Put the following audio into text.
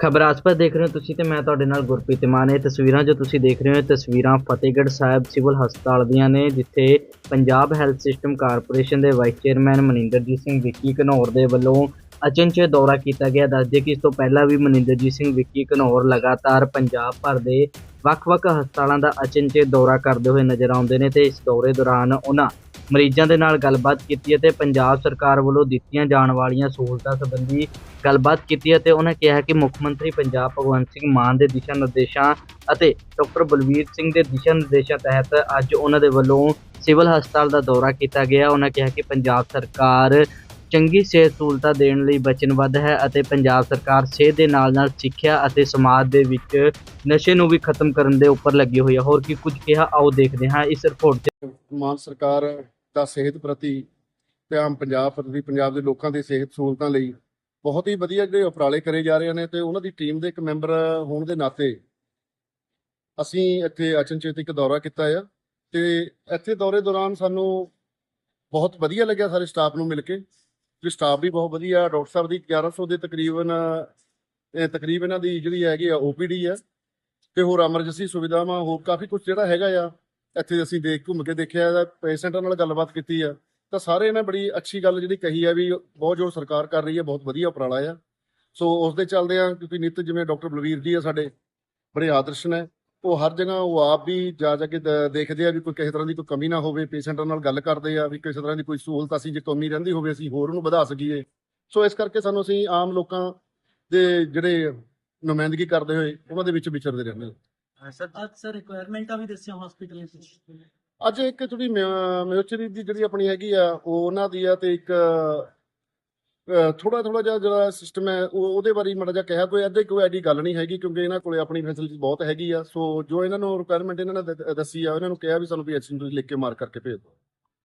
ਖਬਰ ਆਸਪਾ ਦੇਖ ਰਹੇ ਹੋ ਤੁਸੀਂ ਤੇ ਮੈਂ ਤੁਹਾਡੇ ਨਾਲ ਗੁਰਪ੍ਰੀਤ ਮਾਨ। ਇਹ ਤਸਵੀਰਾਂ ਜੋ ਤੁਸੀਂ ਦੇਖ ਰਹੇ ਹੋ, ਇਹ ਤਸਵੀਰਾਂ ਫਤਿਹਗੜ੍ਹ ਸਾਹਿਬ ਸਿਵਲ ਹਸਪਤਾਲ ਦੀਆਂ ਨੇ, ਜਿੱਥੇ ਪੰਜਾਬ ਹੈਲਥ ਸਿਸਟਮ ਕਾਰਪੋਰੇਸ਼ਨ ਦੇ ਵਾਈਸ ਚੇਅਰਮੈਨ ਮਨਿੰਦਰਜੀਤ ਸਿੰਘ ਵਿੱਕੀ ਘਨੌਰ ਦੇ ਵੱਲੋਂ ਅਚਨਚੇ ਦੌਰਾ ਕੀਤਾ ਗਿਆ। ਦੱਸਦੇ ਕਿ ਇਸ ਤੋਂ ਪਹਿਲਾਂ ਵੀ ਮਨਿੰਦਰਜੀਤ ਸਿੰਘ ਵਿੱਕੀ ਘਨੌਰ ਲਗਾਤਾਰ ਪੰਜਾਬ ਭਰ ਦੇ ਵੱਖ-ਵੱਖ ਹਸਪਤਾਲਾਂ ਦਾ ਅਚਨਚੇ ਦੌਰਾ ਕਰਦੇ ਹੋਏ ਨਜ਼ਰ ਆਉਂਦੇ ਨੇ ਤੇ ਇਸ ਦੌਰੇ ਦੌਰਾਨ ਉਹਨਾਂ ਮਰੀਜ਼ਾਂ ਦੇ ਨਾਲ ਗੱਲਬਾਤ ਕੀਤੀ ਅਤੇ ਪੰਜਾਬ ਸਰਕਾਰ ਵੱਲੋਂ ਦਿੱਤੀਆਂ ਜਾਣ ਵਾਲੀਆਂ ਸਹੂਲਤਾਂ ਸੰਬੰਧੀ ਗੱਲਬਾਤ ਕੀਤੀ ਅਤੇ ਉਹਨਾਂ ਕਿਹਾ ਕਿ ਮੁੱਖ ਮੰਤਰੀ ਪੰਜਾਬ ਭਗਵੰਤ ਸਿੰਘ ਮਾਨ ਦੇ ਦਿਸ਼ਾ ਨਿਰਦੇਸ਼ਾਂ ਅਤੇ ਡਾਕਟਰ ਬਲਵੀਰ ਸਿੰਘ ਦੇ ਦਿਸ਼ਾ ਨਿਰਦੇਸ਼ਾਂ ਤਹਿਤ ਅੱਜ ਉਹਨਾਂ ਦੇ ਵੱਲੋਂ ਸਿਵਲ ਹਸਪਤਾਲ ਦਾ ਦੌਰਾ ਕੀਤਾ ਗਿਆ। ਉਹਨਾਂ ਕਿਹਾ ਕਿ ਪੰਜਾਬ ਸਰਕਾਰ ਚੰਗੀ ਸਿਹਤ ਸਹੂਲਤਾਂ ਦੇਣ ਲਈ ਵਚਨਬੱਧ ਹੈ ਅਤੇ ਪੰਜਾਬ ਸਰਕਾਰ ਸਿਹਤ ਦੇ ਨਾਲ-ਨਾਲ ਸਿੱਖਿਆ ਅਤੇ ਸਮਾਜ ਦੇ ਵਿੱਚ ਨਸ਼ੇ ਨੂੰ ਵੀ ਖਤਮ ਕਰਨ ਦੇ ਉੱਪਰ ਲੱਗੀ ਹੋਈ ਹੈ। ਹੋਰ ਕੀ ਕੁਝ ਕਿਹਾ, ਆਓ ਦੇਖਦੇ ਹਾਂ ਇਸ ਰਿਪੋਰਟ 'ਚ। ਮਾਨ ਸਰਕਾਰ ਦਾ ਸਿਹਤ ਪ੍ਰਤੀ ਤੇ ਆਮ ਪੰਜਾਬ ਪ੍ਰਤੀ, ਪੰਜਾਬ ਦੇ ਲੋਕਾਂ ਦੀ ਸਿਹਤ ਸਹੂਲਤਾਂ ਲਈ ਬਹੁਤ ਹੀ ਵਧੀਆ ਜਿਹੜੇ ਉਪਰਾਲੇ ਕਰੇ ਜਾ ਰਹੇ ਨੇ ਤੇ ਉਹਨਾਂ ਦੀ ਟੀਮ ਦੇ ਇੱਕ ਮੈਂਬਰ ਹੋਣ ਦੇ ਨਾਤੇ ਅਸੀਂ ਇੱਥੇ ਅਚਨਚੇਤ ਇੱਕ ਦੌਰਾ ਕੀਤਾ ਆ ਤੇ ਇੱਥੇ ਦੌਰੇ ਦੌਰਾਨ ਸਾਨੂੰ ਬਹੁਤ ਵਧੀਆ ਲੱਗਿਆ ਸਾਰੇ ਸਟਾਫ ਨੂੰ ਮਿਲ ਕੇ। ਤੇ ਸਟਾਫ ਵੀ ਬਹੁਤ ਵਧੀਆ, ਡਾਕਟਰ ਸਾਹਿਬ ਦੀ 1100 ਦੇ ਤਕਰੀਬਨ ਤਕਰੀਬਨ ਇਹਨਾਂ ਦੀ ਜਿਹੜੀ ਹੈਗੀ ਆ ਓਪੀਡੀ ਆ। ਤੇ ਹੋਰ ਐਮਰਜੈਂਸੀ ਸੁਵਿਧਾਵਾਂ, ਹੋਰ ਕਾਫੀ ਕੁਝ ਜਿਹੜਾ ਹੈਗਾ ਆ ਇੱਥੇ ਅਸੀਂ ਦੇਖ ਘੁੰਮ ਕੇ ਦੇਖਿਆ ਪੇਸ਼ੈਂਟਾਂ ਨਾਲ ਗੱਲਬਾਤ ਕੀਤੀ ਆ, ਤਾਂ ਸਾਰੇ ਨੇ ਬੜੀ ਅੱਛੀ ਗੱਲ ਜਿਹੜੀ ਕਹੀ ਆ ਵੀ ਬਹੁਤ ਜੋ ਸਰਕਾਰ ਕਰ ਰਹੀ ਹੈ ਬਹੁਤ ਵਧੀਆ ਉਪਰਾਲਾ ਆ। ਸੋ ਉਸ ਦੇ ਚੱਲਦੇ ਆ, ਕਿਉਂਕਿ ਨਿੱਤ ਜਿਵੇਂ ਡਾਕਟਰ ਬਲਵੀਰ ਜੀ ਆ ਸਾਡੇ, ਬੜੇ ਆਦਰਸ਼ ਨੇ, ਉਹ ਹਰ ਜਗ੍ਹਾ ਉਹ ਆਪ ਵੀ ਜਾ ਜਾ ਕੇ ਦੇਖਦੇ ਆ ਵੀ ਕੋਈ ਕਿਸੇ ਤਰ੍ਹਾਂ ਦੀ ਕੋਈ ਕਮੀ ਨਾ ਹੋਵੇ, ਪੇਸ਼ੈਂਟਾਂ ਨਾਲ ਗੱਲ ਕਰਦੇ ਆ, ਵੀ ਕਿਸੇ ਤਰ੍ਹਾਂ ਦੀ ਕੋਈ ਸਹੂਲਤ ਅਸੀਂ ਜੇ ਕਮੀ ਰਹਿੰਦੀ ਹੋਵੇ, ਅਸੀਂ ਹੋਰ ਉਹਨੂੰ ਵਧਾ ਸਕੀਏ। ਸੋ ਇਸ ਕਰਕੇ ਸਾਨੂੰ ਅਸੀਂ ਆਮ ਲੋਕਾਂ ਦੇ ਜਿਹੜੇ ਨੁਮਾਇੰਦਗੀ ਕਰਦੇ ਹੋਏ, ਉਹਨਾਂ ਦੇ ਵਿੱਚ ਵਿਚਰਦੇ ਰਹਿੰਦੇ ਹਾਂ ਅੱਜ ਸਰ ਰਿਕੁਆਇਰਮੈਂਟਾਂ ਵੀ ਦੱਸਿਆ ਹਸਪੀਟਲ ਵਿੱਚ। ਅੱਜ ਇੱਕ ਥੋੜੀ ਮਿਊਚਰੀ ਦੀ ਜਿਹੜੀ ਆਪਣੀ ਹੈਗੀ ਆ, ਉਹ ਉਹਨਾਂ ਦੀ ਆ ਤੇ ਇੱਕ ਥੋੜਾ ਥੋੜਾ ਜਿਹਾ ਜਿਹੜਾ ਸਿਸਟਮ ਹੈ, ਉਹ ਉਹਦੇ ਬਾਰੇ ਮੜਾ ਜਿਹਾ ਕਿਹਾ ਕੋਈ, ਅੱਧੇ ਕੋਈ ਐਡੀ ਗੱਲ ਨਹੀਂ ਹੈਗੀ ਕਿਉਂਕਿ ਇਹਨਾਂ ਕੋਲੇ ਆਪਣੀ ਫੈਸਿਲਿਟੀ ਬਹੁਤ ਹੈਗੀ ਆ। ਸੋ ਜੋ ਇਹਨਾਂ ਨੂੰ ਰਿਕੁਆਇਰਮੈਂਟ ਇਹਨਾਂ ਨੇ ਦੱਸੀ ਆ ਉਹਨਾਂ ਨੂੰ ਕਿਹਾ ਵੀ ਸਾਨੂੰ ਵੀ ਐਕਸ਼ਨ ਲਿਖ ਕੇ ਮਾਰ ਕਰਕੇ ਭੇਜ ਦਿਓ।